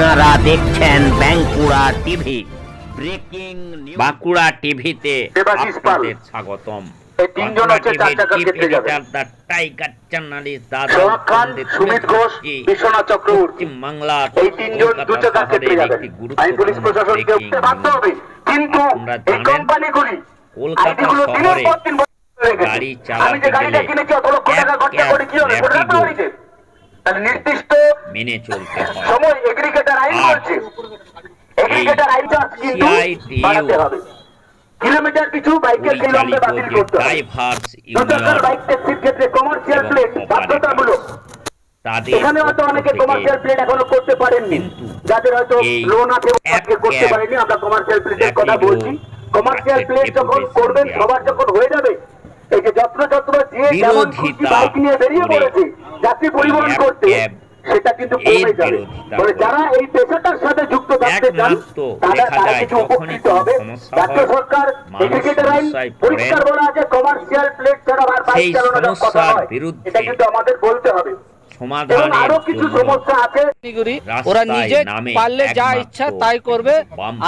আপনারা দেখছেন Bankura TV. Breaking Bankura টিভিতে আপনাদের স্বাগতম। গাড়ি চালাতে গেলে নির্দিষ্ট মেনে চলতে হয়। কিলোমিটার বাইকের বাতিল করতে হবে। ড্রাইভার্স বাইক ট্যাক্সির ক্ষেত্রে কমার্শিয়াল প্লেট বাধ্যতামূলক। এখানে হয়তো অনেকে কমার্শিয়াল প্লেট এখনও করতে পারেননি। যাদের হয়তো লোন আছে আজকে করতে পারেনি আমরা কমার্শিয়াল প্লেটের কথা বলছি। কমার্শিয়াল প্লেট যখন করবেন সবার যখন হয়ে যাবে এই যে যত্র যত্র যে যেমন বাইক নিয়ে বেরিয়ে পড়েছে যাত্রী পরিবহন করতে সেটা কিন্তু কমে যাবে। বিরোধিতা যারা এই পেশাটার সাথে যুক্ত থাকতে চান তারা তারা কিছু উপকৃত হবে। রাজ্য সরকার আইন পরিষ্কার বলা আছে কমার্শিয়াল প্লেট ছাড়া আর বাইক চালানোর কথা নয়। এটা কিন্তু আমাদের বলতে হবে। এবং সমাধানের আরও কিছু সমস্যা আছে। ওরা নিজে পারলে যা ইচ্ছা তাই করবে।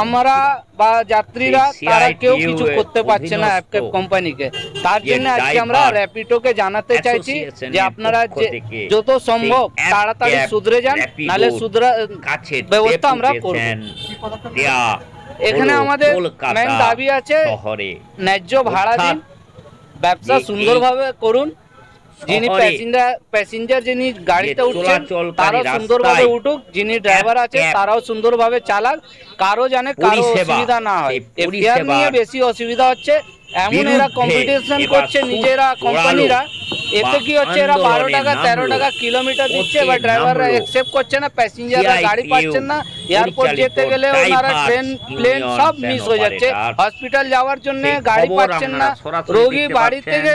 আমরা বা যাত্রীরা তারা কেউ কিছু করতে পারছে না কোম্পানিকে তার জন্য আজকে আমরা র্যাপিডোকে জানাতে চাইছি যে আপনারা যে যত সম্ভব তাড়াতাড়ি শুধরে যান নালে শুধরা কাছে ব্যবস্থা আমরা করব। এখানে আমাদের দাবি আছে ন্যায্য ভাড়া দিন ব্যবসা সুন্দরভাবে করুন। যিনি প্যাসেঞ্জার প্যাসেঞ্জার যিনি গাড়িতে উঠছেন তারাও সুন্দরভাবে উঠুক যিনি ড্রাইভার আছে তারাও সুন্দরভাবে চালাক কারও জানে কারও অসুবিধা না হয়। এফআইআর নিয়ে বেশি অসুবিধা হচ্ছে এমন এরা কম্পিটিশন করছে নিজেরা কোম্পানিরা এতে কি হচ্ছে এরা বারো টাকা তেরো টাকা কিলোমিটার দিচ্ছে এবার ড্রাইভাররা। একসেপ্ট করছে না প্যাসেঞ্জাররা গাড়ি পাচ্ছেন না এয়ারপোর্ট যেতে গেলে ওনারা ট্রেন প্লেন সব মিস হয়ে যাচ্ছে। হসপিটাল যাওয়ার জন্য গাড়ি পাচ্ছেন না রোগী বাড়ি থেকে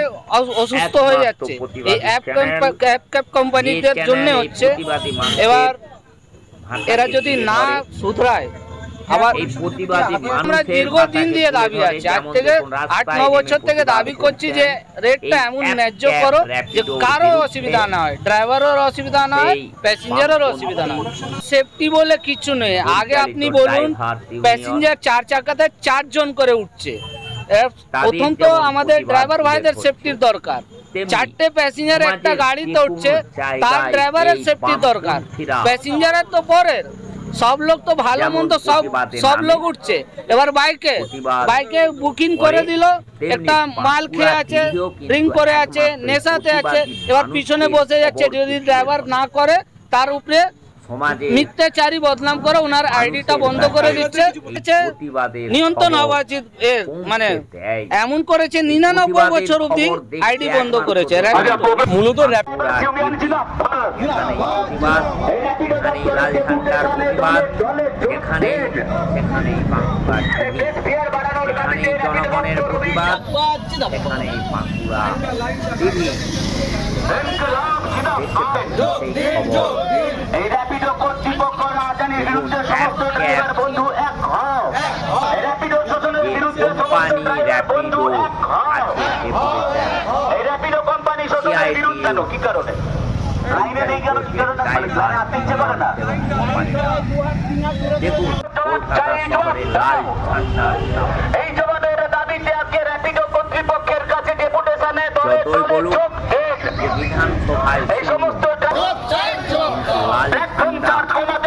অসুস্থ হয়ে যাচ্ছে। এই অ্যাপ অ্যাপ ক্যাব কোম্পানিদের জন্য হচ্ছে এবার এরা যদি না শুধরায় আবার এই আমরা দীর্ঘদিন দিয়ে দাবি আছে আজ থেকে আট ন বছর থেকে দাবি করছি যে রেটটা এমন ন্যায্য করো যে কারও অসুবিধা না হয় ড্রাইভারের অসুবিধা না হয় প্যাসেঞ্জারের অসুবিধা না হয় সেফটি বলে কিছু নেই। আগে আপনি বলুন প্যাসেঞ্জার চার চাকাতে চারজন করে উঠছে। প্রথম তো আমাদের ড্রাইভার ভাইদের সেফটির দরকার। চারটে প্যাসেঞ্জার একটা গাড়িতে উঠছে তার ড্রাইভারের সেফটির দরকার। প্যাসেঞ্জারের তো পরের। সব লোক তো ভালো মন্দ সব সব লোক উঠছে। এবার বাইকে বাইকে বুকিং করে, দিল। একটা মাল খেয়ে আছে ড্রিঙ্ক করে আছে নেশাতে আছে। এবার পিছনে বসে যাচ্ছে যদি ড্রাইভার না করে তার উপরে সমাজে মিথ্যাচারী বদনাম করে ওনার আইডিটা বন্ধ করে দিচ্ছে। নিয়ন্ত্রণ হওয়া উচিত মানে এমন করেছে নিরানব্বই বছর অব্দি আইডি বন্ধ করেছে। প্রতিবাদ। মূলত এখানে এখানে জনগণের প্রতিবাদ এখানে বাঁকুড়া টিভি CITU বিরুদ্ধে কেন? কি কারণে? লাইনে নেই কেন? কি কারণে? আসতে ইচ্ছে করে না। দেখুন কলকাতা শহরে লাল ঝান্ডা এই জবানের দাবিতে আজকে র্যাপিডো কর্তৃপক্ষের কাছে ডেপুটেশনে বিধানসভায় এই সমস্ত প্ল্যাটফর্ম চার্জ কমাতে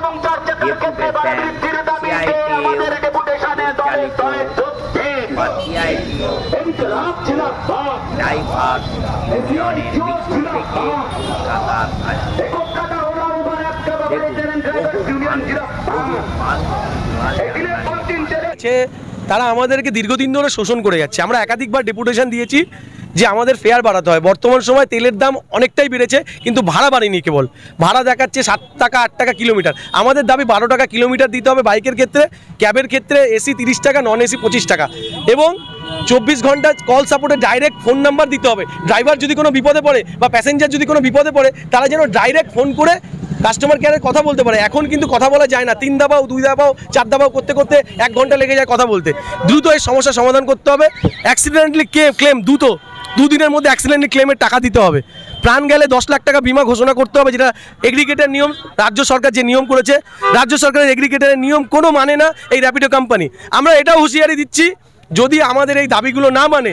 তারা আমাদেরকে দীর্ঘদিন ধরে শোষণ করে যাচ্ছে। আমরা একাধিকবার ডেপুটেশন দিয়েছি যে আমাদের ফেয়ার বাড়াতে হয়। বর্তমান সময় তেলের দাম অনেকটাই বেড়েছে, কিন্তু ভাড়া বাড়েনি কেবল। ভাড়া দেখাচ্ছে সাত টাকা, আট টাকা কিলোমিটার। আমাদের দাবি বারো টাকা কিলোমিটার দিতে হবে বাইকের ক্ষেত্রে, ক্যাবের ক্ষেত্রে এসি তিরিশ টাকা নন এসি পঁচিশ টাকা। এবং চব্বিশ ঘণ্টা কল সাপোর্টে ডাইরেক্ট ফোন নাম্বার দিতে হবে। ড্রাইভার যদি কোনো বিপদে পড়ে বা প্যাসেঞ্জার যদি কোনো বিপদে পড়ে, তারা যেন ডাইরেক্ট ফোন করে কাস্টমার কেয়ারে কথা বলতে পারে। এখন কিন্তু কথা বলা যায় না। তিন দাবাও, দুই দাবাও, চার দাবাও করতে করতে এক ঘণ্টা লেগে যায় কথা বলতে। দ্রুত এই সমস্যার সমাধান করতে হবে। অ্যাক্সিডেন্টলি ক্লেম দ্রুত, দুদিনের মধ্যে অ্যাক্সিডেন্টলি ক্লেমের টাকা দিতে হবে। প্রাণ গেলে দশ লাখ টাকা বিমা ঘোষণা করতে হবে, যেটা এগ্রিগেটের নিয়ম, রাজ্য সরকার যে নিয়ম করেছে। রাজ্য সরকারের এগ্রিগেটের নিয়ম কোনো মানে না এই র্যাপিডো কোম্পানি আমরা এটাও হুঁশিয়ারি দিচ্ছি। যদি আমাদের এই দাবিগুলো না মানে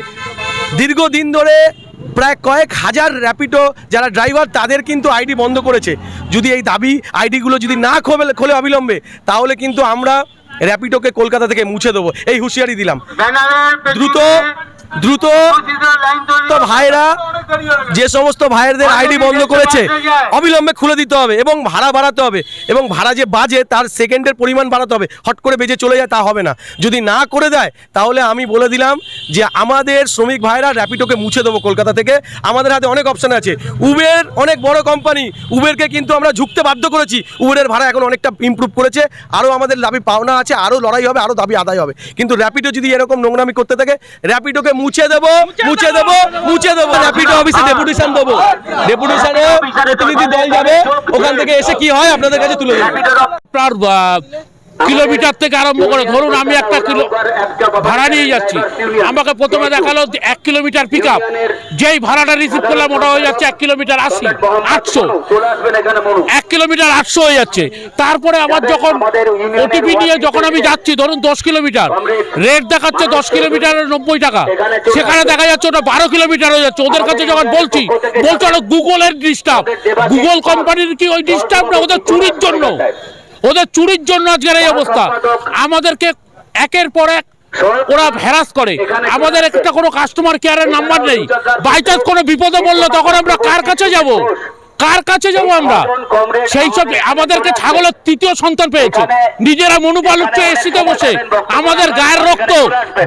দীর্ঘদিন ধরে প্রায় কয়েক হাজার র্যাপিডো যারা ড্রাইভার তাদের কিন্তু আইডি বন্ধ করেছে। যদি এই দাবি আইডিগুলো যদি না খোলে খোলে অবিলম্বে তাহলে কিন্তু আমরা র্যাপিডোকে কলকাতা থেকে মুছে দেবো। এই হুঁশিয়ারি দিলাম। দ্রুত দ্রুত তো ভাইরা, যে সমস্ত ভাইয়েরদের আইডি বন্ধ করেছে, অবিলম্বে খুলে দিতে হবে এবং ভাড়া বাড়াতে হবে এবং ভাড়া যে বাজে তার সেকেন্ডের পরিমাণ বাড়াতে হবে। হট করে বেজে চলে যায়, তা হবে না। যদি না করে দেয়, তাহলে আমি বলে দিলাম যে আমাদের শ্রমিক ভাইরা র্যাপিডোকে মুছে দেবো কলকাতা থেকে। আমাদের হাতে অনেক অপশন আছে। উবের অনেক বড় কোম্পানি উবেরকে কিন্তু আমরা ঝুঁকতে বাধ্য করেছি। উবেরের ভাড়া এখন অনেকটা ইমপ্রুভ করেছে। আরও আমাদের দাবি পাওনা আছে, আরও লড়াই হবে, আরও দাবি আদায় হবে। কিন্তু র্যাপিডো যদি এরকম নোংরামি করতে থাকে, র্যাপিডোকে মুছে দেব মুছে দেব মুছে দেব। র্যাপিড অফিসে ডেপুটেশন দেবো। ডেপুটেশনে প্রতিনিধি দল যাবে। ওখান থেকে এসে কি হয় আপনাদের কাছে তুলে দেবো আপনার কিলোমিটার থেকে আরম্ভ করে, ধরুন আমি একটা কিলো ভাড়া নিয়ে যাচ্ছি। আমাকে প্রথমে দেখাল এক কিলোমিটার পিক আপ যেই ভাড়াটা রিসিভ করলাম, ওটা হয়ে যাচ্ছে এক কিলোমিটার আশি, আটশো। এক কিলোমিটার আটশো হয়ে যাচ্ছে। তারপরে আবার যখন ওটিপি নিয়ে যখন আমি যাচ্ছি, ধরুন দশ কিলোমিটার রেট দেখাচ্ছে দশ কিলোমিটারের নব্বই টাকা। সেখানে দেখা যাচ্ছে ওটা বারো কিলোমিটার হয়ে যাচ্ছে। ওদের কাছে যখন বলছি, বলছে ওটা গুগলের ডিস্টার্ব গুগল কোম্পানির কি ওই ডিস্টার্ব না? ওদের চুরির জন্য। ওদের চুরির জন্য আজকের এই অবস্থা। আমাদেরকে একের পর এক ওরা হ্যারাস করে। আমাদের একটা কোনো কাস্টমার কেয়ারের নাম্বার নেই। বাই চান্স কোনো বিপদে বলল তখন আমরা কার কাছে যাব? কার কাছে যাব আমরা? সেই সব আমাদেরকে ছাগলের তৃতীয় সন্তান পেয়েছে। নিজেরা মনুপাল এসিতে বসে। আমাদের গায়ের রক্ত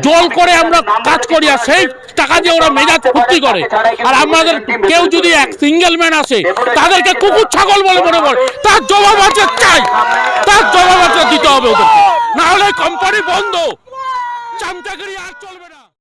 জল করে আমরা কাজ করি আর সেই টাকা দিয়ে ওরা মেজাজ ফুর্তি করে। আর আমাদের কেউ যদি এক সিঙ্গেল ম্যান আসে, তাদেরকে কুকুর ছাগল বলে মনে করে। তার জবাব আছে চাই। তার জবাব আছে দিতে হবে ওদেরকে। না হলে কোম্পানি বন্ধ। চামচাগিরি আর চলবে